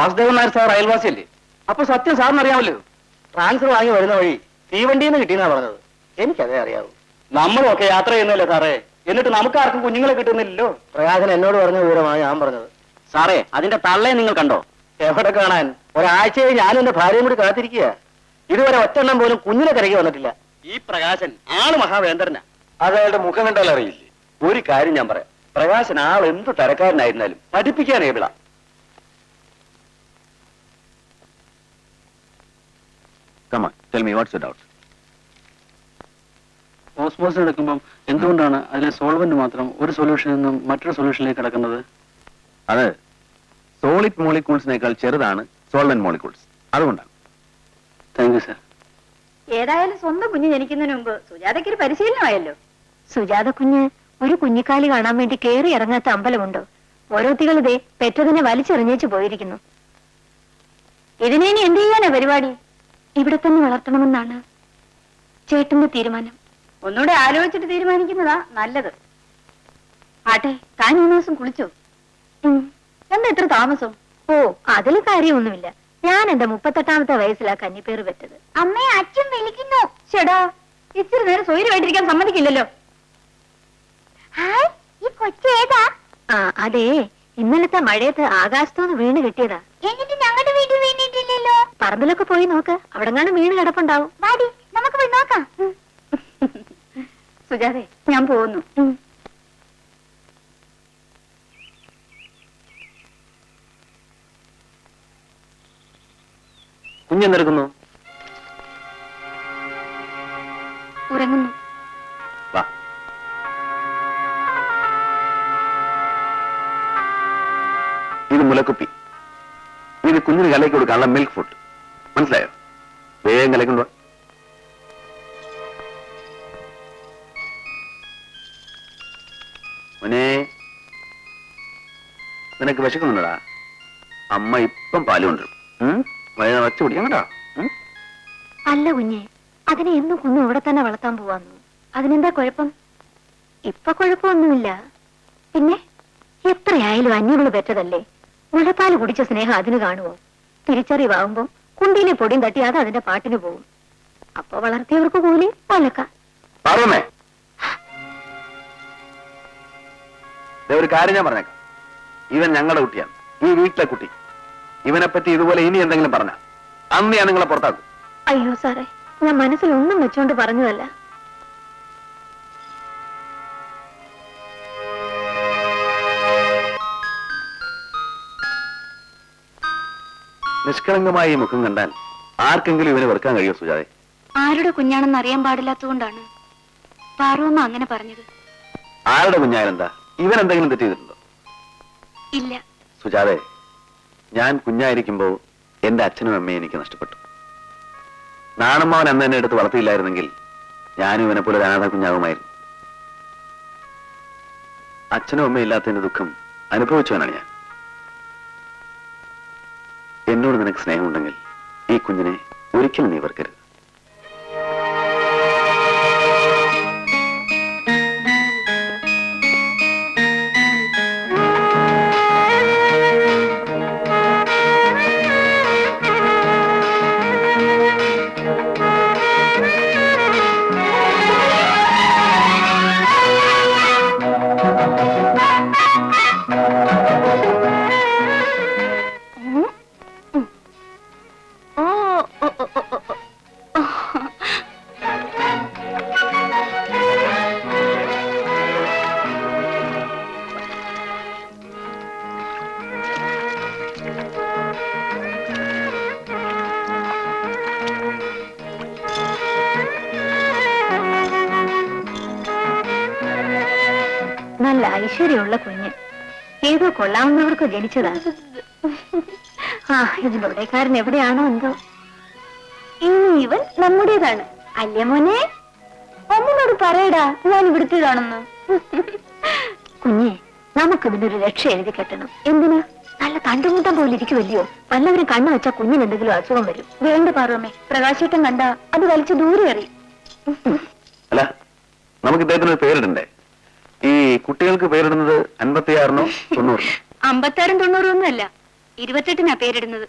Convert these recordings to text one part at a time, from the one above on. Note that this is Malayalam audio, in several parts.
വാസുദേവൻ നായർ സാർ അയൽവാസിയല്ലേ? അപ്പൊ സത്യം സാറിന് അറിയാമല്ലോ ട്രാൻസ്ഫർ വാങ്ങി വരുന്ന വഴി തീവണ്ടിന്ന് കിട്ടിയെന്നാ പറഞ്ഞത്. എനിക്കതേ അറിയാവൂ. നമ്മളൊക്കെ യാത്ര ചെയ്യുന്നല്ലേ സാറേ? എന്നിട്ട് നമുക്ക് ആർക്കും കുഞ്ഞുങ്ങളെ കിട്ടുന്നില്ലല്ലോ? പ്രകാശൻ എന്നോട് പറഞ്ഞ വിവരമാണ് ഞാൻ പറഞ്ഞത്. സാറേ അതിന്റെ തള്ളയെ നിങ്ങൾ കണ്ടോ? എവിടെ കാണാൻ? ഒരാഴ്ചയായി ഞാനും എന്റെ ഭാര്യയും കൂടി കാത്തിരിക്കുക ഇതുവരെ ഒറ്റെണ്ണം പോലും കുഞ്ഞിനെ കരകി വന്നിട്ടില്ല. ഈ പ്രകാശൻ ആൾ മഹാവേന്ദ്രനാ. അത് അയാളുടെ മുഖം കണ്ടാൽ അറിയില്ലേ ഒരു കാര്യം ഞാൻ പറയാം. പ്രകാശൻ ആൾ എന്ത് തരക്കാരനായിരുന്നാലും പഠിപ്പിക്കാൻ ഏവിള tell me what's what's doubt osmosis നടക്കുമ്പോൾ എന്തുകൊണ്ടാണ് അതിലെ സോൾവെന്റ് മാത്രം ഒരു സൊല്യൂഷനിൽ നിന്നും മറ്റൊരു സൊല്യൂഷനിലേക്ക് കിടക്കുന്നത്? അത്. സോളിഡ് മോളിക്യൂൾസിനേക്കാൾ ചെറുതാണ് സോൾവെന്റ് മോളിക്യൂൾസ് അതുകൊണ്ടാണ്. താങ്ക് യു സർ ഏതായാലും സ്വന്തം കുഞ്ഞ് ജനിക്കുന്നതിന് മുമ്പ് സുജാതയ്ക്ക് ഒരു പരിശീലനമായല്ലോ. സുജാത കുഞ്ഞ് ഒരു കുഞ്ഞിക്കാലി കാണാൻ വേണ്ടി കേറി ഇറങ്ങാത്ത അമ്പലമുണ്ടോ. ഓരോത്തികളിതേ പെറ്റതിനെ വലിച്ചെറിഞ്ഞേച്ചു പോയിരിക്കുന്നു. ഇതിനെ ഇനി എന്ത് ചെയ്യാനാ പരിപാടി? ഇവിടെ തന്നെ വളർത്തണമെന്നാണ് ചേട്ടന്റെ തീരുമാനം. ഒന്നുകൂടെ ആലോചിച്ചിട്ട് തീരുമാനിക്കുന്നതാ നല്ലത്. ആട്ടെ താൻ ഈ മാസം കുളിച്ചോ? എന്താ എത്ര താമസം? ഓ അതിൽ കാര്യമൊന്നുമില്ല. ഞാൻ എന്റെ മുപ്പത്തെട്ടാമത്തെ വയസ്സിലാ കന്നിപ്പേറ് പറ്റത് അമ്മയെ അച്ഛൻ വിളിക്കുന്നു. ചേടാ ഇച്ചിരി നേരം സ്വൈര്യമായിട്ടിരിക്കാൻ സമ്മതിക്കില്ലല്ലോ. ഈ കൊച്ചേതാ? ആ അതെ. ഇന്നലത്തെ മഴയത്ത് ആകാശത്തുനിന്ന് വീണ് കിട്ടിയതാ. എന്നിട്ട് പറമ്പിലൊക്കെ പോയി നോക്ക്. അവിടെങ്ങാനും വീണ് കിടപ്പുണ്ടാവും. വാടി നമുക്ക് പോയി നോക്കാം. സുജാതെ ഞാൻ പോകുന്നു. കുഞ്ഞെന്തെടുക്കുന്നു ഉറങ്ങുന്നു. വാ. ഇത് മുലക്കുപ്പി. ഇത് കുഞ്ഞിന് കലയ്ക്ക് കൊടുക്കാനുള്ള മിൽക്ക് ഫുഡ് മനസ്സിലായോ? വേഗം കലക്കൊണ്ട് മോനെ നിനക്ക് വിശക്കുന്നുണ്ടടാ. അമ്മ ഇപ്പം പാൽ കൊണ്ടുവരും. ഉം? വയറ് അങ്ങടാ അല്ല കുഞ്ഞെ അതിനെ എന്നും കുഞ്ഞു ഇവിടെ തന്നെ വളർത്താൻ പോവാന്നു. അതിനെന്താ കുഴപ്പം? ഇപ്പൊ കുഴപ്പമൊന്നുമില്ല. പിന്നെ എത്രയായാലും അന്യവൾ പെറ്റതല്ലേ? മുലപ്പാൽ കുടിച്ച സ്നേഹം അതിന് കാണുമോ തിരിച്ചറിവാകുമ്പോ കുണ്ടിയിലെ പൊടിയും തട്ടി അത് അതിന്റെ പാട്ടിന് പോകും അപ്പൊ വളർത്തിയവർക്ക് കൂലി പലക്ക. ഒരു കാര്യം ഞാൻ പറഞ്ഞേക്കാം. ഇവൻ ഞങ്ങളുടെ കുട്ടിയാണ്. ഈ വീട്ടിലെ കുട്ടി. ഇവനെ പറ്റി ഇതുപോലെ ഇനി എന്തെങ്കിലും പറഞ്ഞ അന്ന് ഞാൻ നിങ്ങളെ പുറത്താക്കും. അയ്യോ സാറേ ഞാൻ മനസ്സിലൊന്നും വെച്ചോണ്ട് പറഞ്ഞതല്ല. നിഷ്കളങ്കമായ ഈ മുഖം കണ്ടാൽ ആർക്കെങ്കിലും ഇവനെ വെറുക്കാൻ കഴിയോ സുജാതെ? ആരുടെ കുഞ്ഞാണെന്ന് അറിയാൻ പാടില്ലാത്തതുകൊണ്ടാണ് പാർവമ്മ അങ്ങനെ പറഞ്ഞത്. ആരുടെ കുഞ്ഞായാലെന്താ ഇവൻ എന്തെങ്കിലും തെറ്റ് ചെയ്തിട്ടുണ്ടോ? ഇല്ല. സുജാതെ ഞാൻ കുഞ്ഞായിരിക്കുമ്പോൾ എന്റെ അച്ഛനും അമ്മയും എനിക്ക് നഷ്ടപ്പെട്ടു. നാണമ്മാവൻ അന്ന് എന്നെ എടുത്ത് വളർത്തിയില്ലായിരുന്നെങ്കിൽ ഞാനും ഇവനെ പോലെ അനാഥ കുഞ്ഞാകുമായിരുന്നു. അച്ഛനും അമ്മയും ഇല്ലാത്തതിന്റെ ദുഃഖം അനുഭവിച്ചവനാണ് ഞാൻ. നിനക്ക് സ്നേഹമുണ്ടെങ്കിൽ ഈ കുഞ്ഞിനെ ഒരിക്കലും നീ വെറുക്കരുത്. ഐശ്വര്യമുള്ള കുഞ്ഞ്. ഏതോ കൊള്ളാവുന്നവർക്ക് ജനിച്ചതാണ് ആ ഇതിലൂടെക്കാരൻ എവിടെയാണോ എന്തോ. ഇനി ഇവൻ നമ്മുടേതാണ്. അല്ലേ മോനെ? അമ്മനോട് പറയടാ ഞാൻ കുഞ്ഞെ നമുക്ക് ഇതിനൊരു രക്ഷ എഴുതി കെട്ടണം. എന്തിനാ? നല്ല കണ്ടുമുട്ടം പോലെ ഇരിക്കുമല്ലയോ വല്ലവരും കണ്ണു വെച്ചാൽ കുഞ്ഞിന് എന്തെങ്കിലും അസുഖം വരും. വേണ്ട പാർവമ്മേ പ്രകാശേട്ടൻ കണ്ട അത് വലിച്ചു ദൂരെ അറിയും നമുക്ക് ഇദ്ദേഹത്തിന് പേരിടണ്ടേ? ഈ കുട്ടികൾക്ക് പേരിടുന്നത് അൻപത്തിയാറിനോ തൊണ്ണൂറിനോ? അമ്പത്താറും തൊണ്ണൂറും ഒന്നുമല്ല ഇരുപത്തെട്ടിനാ പേരിടുന്നത്.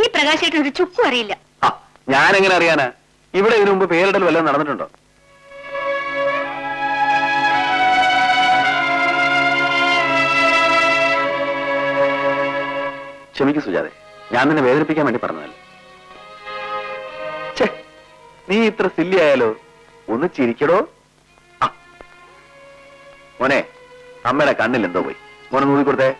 ഈ പ്രകാശേട്ടൻ ഒരു ചുക്കും അറിയില്ല. ആ ഞാൻ എങ്ങനെ അറിയാനാ? ഇവിടെ ഇതിനു മുമ്പ് പേരിടൽ വല്ലതും നടന്നിട്ടുണ്ടോ? ക്ഷമിക്കൂ സുജാതെ. ഞാൻ നിന്നെ വേദനിപ്പിക്കാൻ വേണ്ടി പറഞ്ഞതല്ല? നീ ഇത്ര സില്ലി ആയാലോ? ഒന്ന് ചിരിക്കടോ. മോനെ അമ്മയുടെ കണ്ണിൽ എന്തോ പോയി. മോനെ നോക്കി കൊടുത്തേ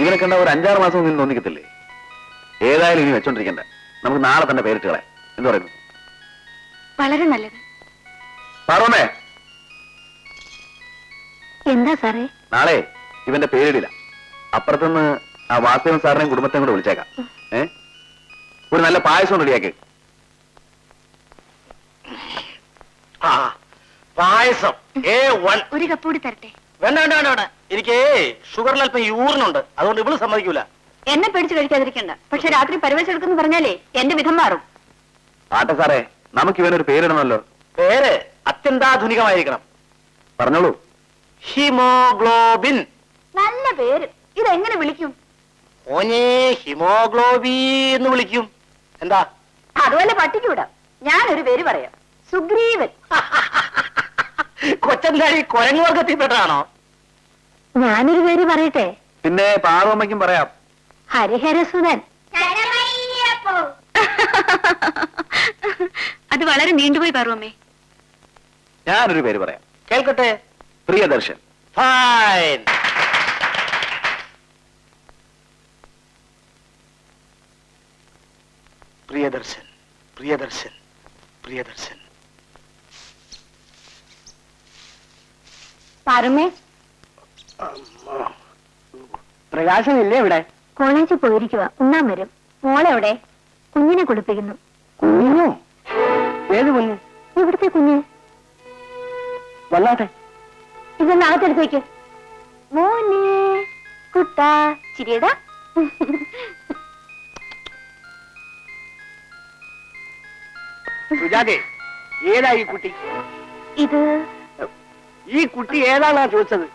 ഇവനെ കണ്ട ഒരു അഞ്ചാറ് മാസം ഒന്നും തോന്നിക്കത്തില്ലേ? ഏതായാലും ഇനി വെച്ചോണ്ടിരിക്കണ്ട. നമുക്ക് നാളെ തന്നെ പേരിട്ട് കളയാം എന്ത് പറയുന്നു? വളരെ നല്ലത്. പറഞ്ഞേ എന്താ സാറേ? നാളെ ഇവന്റെ പേരിടില്ല. അപ്പുറത്തുനിന്ന് ആ വാസുദേവൻ സാറിനെയും കുടുംബത്തെയും കൂടെ വിളിച്ചേക്കാം. ഏ? ഒരു നല്ല പായസം റെഡിയാക്കി. ആ പായസം. ഏ വൺ. ഒരു കപ്പ് കൂടി തരട്ടെ. വേണ്ട വേണ്ട വേണ്ട വേണ്ട. എനിക്ക് ഷുഗറിൽ അല്പം യൂറിനുണ്ട് അതുകൊണ്ട് ഇവൾ സമ്മതിക്കൂല. എന്നെ പേടിച്ച് കഴിക്കാതിരിക്കണ്ട. പക്ഷെ രാത്രി പരിവശെടുക്കുന്നു പറഞ്ഞാലേ എന്റെ വിധം മാറും. ആട്ടെ സാറേ നമുക്ക് ഇവനൊരു പേരിടണമല്ലോ. പേര് അത്യന്താധുനികമായിരിക്കണം. പറഞ്ഞോളൂ. ഹിമോഗ്ലോബിൻ. നല്ല പേര്. ഇതെങ്ങനെ വിളിക്കും? ഓനെ ഹിമോഗ്ലോബി എന്ന് വിളിക്കും. എന്താ? അതുപോലെ പട്ടിക്ക് വിടാം ഞാനൊരു പേര് പറയാം. സുഗ്രീവൻ. കൊച്ചന്താടി കുരങ്ങു വർഗത്തിൽപ്പെട്ടാണോ ഞാനൊരു പേര് പറയട്ടെ? പിന്നെ പാർവമ്മയ്ക്കും പറയാം. ഹരിഹരസുധൻ അത് വളരെ നീണ്ടുപോയി പാർവമ്മേ ഞാനൊരു പേര് പറയാം. കേൾക്കട്ടെ? പ്രിയദർശൻ. ഫൈൻ. പ്രിയദർശൻ പ്രിയദർശൻ പ്രിയദർശൻ. പാറുമേ പ്രകാശമില്ലേ ഇവിടെ? കോളേജിൽ പോയിരിക്കുക. ഉണ്ണാൻ വരും. മോളെവിടെ? കുഞ്ഞിനെ കുളിപ്പിക്കുന്നു. കുഞ്ഞോ? ഏത് കുഞ്ഞ്? ഇവിടുത്തെ കുഞ്ഞ്. വല്ലാതെ ഇതൊന്ന് അകത്തെടുത്തേക്ക്. മോനെ കുട്ടാ ചിരിയടാ. സുജാതെ ഏതാ ഈ കുട്ടി? ഇത് ഈ കുട്ടി ഏതാണാ ചോദിച്ചത്?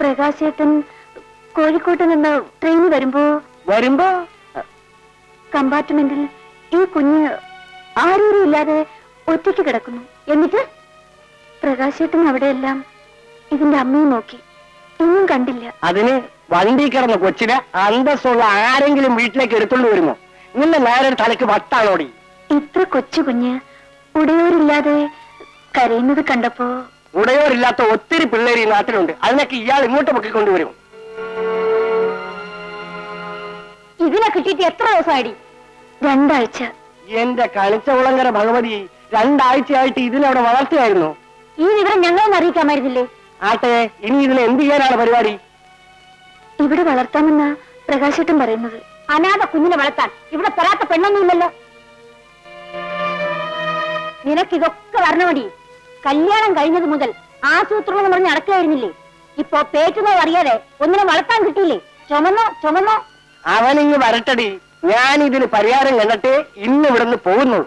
പ്രകാശേട്ടൻ കോഴിക്കോട്ട് നിന്ന് ട്രെയിൻ വരുമ്പോ വരുമ്പോ? കമ്പാർട്ട്മെന്റിൽ ഈ കുഞ്ഞ് ആരൂരും ഇല്ലാതെ ഒറ്റയ്ക്ക് കിടക്കുന്നു. എന്നിട്ട് പ്രകാശേട്ടൻ അവിടെയെല്ലാം ഇതിന്റെ അമ്മയെ നോക്കി. ഒന്നും കണ്ടില്ല. അതിന് വണ്ടി കിടന്ന കൊച്ചിനെ അന്തസ്സുള്ള ആരെങ്കിലും വീട്ടിലേക്ക് എടുത്തോണ്ട് വരുമോ? നിന്റെ നേരെ തലയ്ക്ക് വട്ടാണോടി. ഇത്ര കൊച്ചു കുഞ്ഞ് ഉടയോരില്ലാതെ കരയുന്നത് കണ്ടപ്പോ ഉടയോരില്ലാത്ത ഒത്തിരി പിള്ളേർ ഈ നാട്ടിലുണ്ട്. അതിനൊക്കെ ഇയാൾ ഇങ്ങോട്ട് പൊക്കിക്കൊണ്ടുവരും ഇതിനെ കിട്ടിയിട്ട് എത്ര ദിവസമായിടി രണ്ടാഴ്ച. എന്റെ കണിച്ചകുളങ്കര ഭഗവതി രണ്ടാഴ്ചയായിട്ട് ഇതിനവിടെ വളർത്തിയായിരുന്നു ഈ വിവരം ഞങ്ങളൊന്നും അറിയിക്കാമായിരുന്നില്ലേ? ആട്ടെ ഇനി ഇതിനെ എന്ത് ചെയ്യാനാണ് പരിപാടി? ഇവിടെ വളർത്താമെന്നാ പ്രകാശേട്ടൻ പറയുന്നത്. അനാഥ കുഞ്ഞിനെ വളർത്താൻ ഇവിടെ തരാത്ത പെണ്ണൊന്നുമില്ലല്ലോ. നിനക്കിതൊക്കെ വരണമടി കല്യാണം കഴിഞ്ഞത് മുതൽ ആസൂത്രണം എന്ന് പറഞ്ഞ് നടക്കുകയായിരുന്നില്ലേ? ഇപ്പൊ പേറ്റുന്നോ അറിയാതെ ഒന്നിനെ വളർത്താൻ കിട്ടിയില്ലേ? ചുമന്നോ ചുമന്നോ? അവനിങ്ങ് വരട്ടടി. ഞാൻ ഇതിന് പരിഹാരം കണ്ടിട്ട് ഇന്ന് ഇവിടുന്ന് പോകുന്നുള്ളൂ.